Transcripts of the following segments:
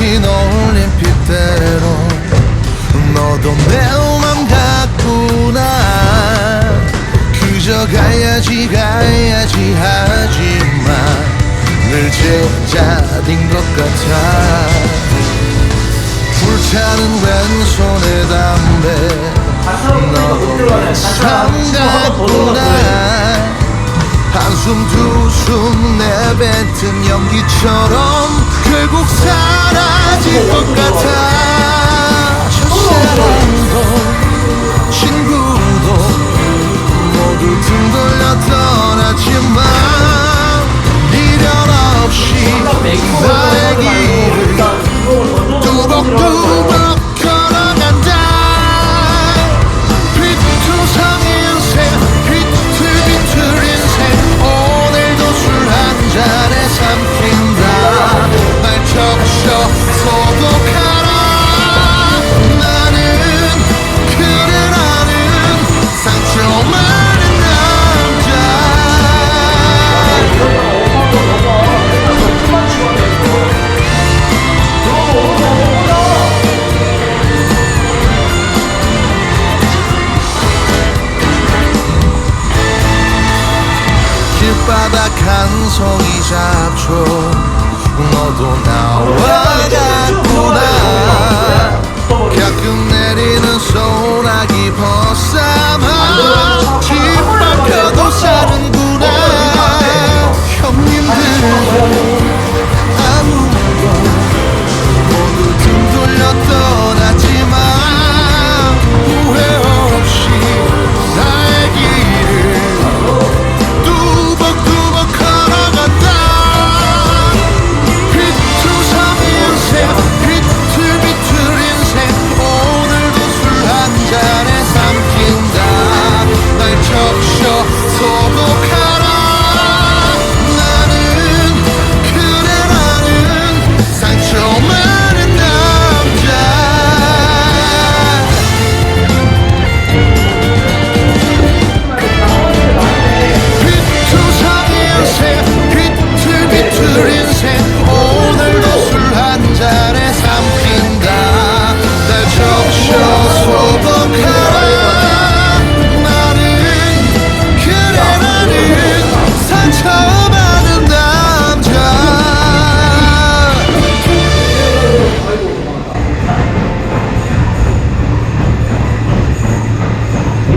긴 올림픽대로 너도 내 맘 같구나. 그저 가야지 가야지 하지만 늘 제자인 것 같아. 불타는 왼손에 담배 너도 참 같구나. 한숨 두숨 내뱉은 연기처럼 결국 사라질 것 같아. 첫사랑도 바닥 한 송이 잡초. 너도 나와 같구나. 가끔 내리는 소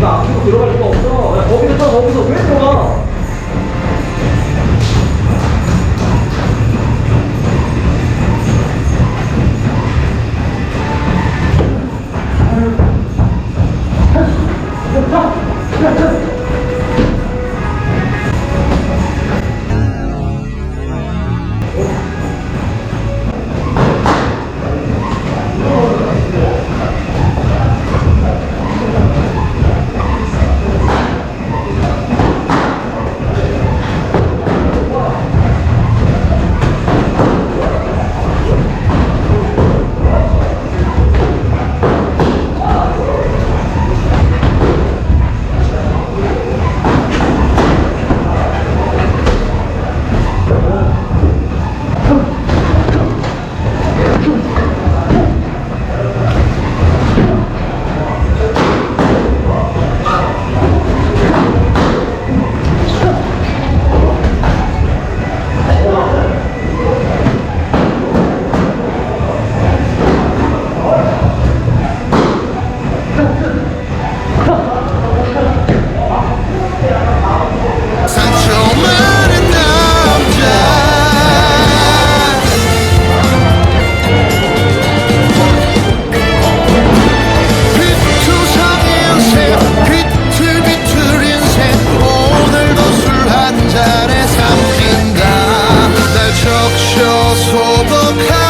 네가 앞으로 들어갈 수가 없어. 야, 거기서 서 거기서 왜 들어가? 한 잔에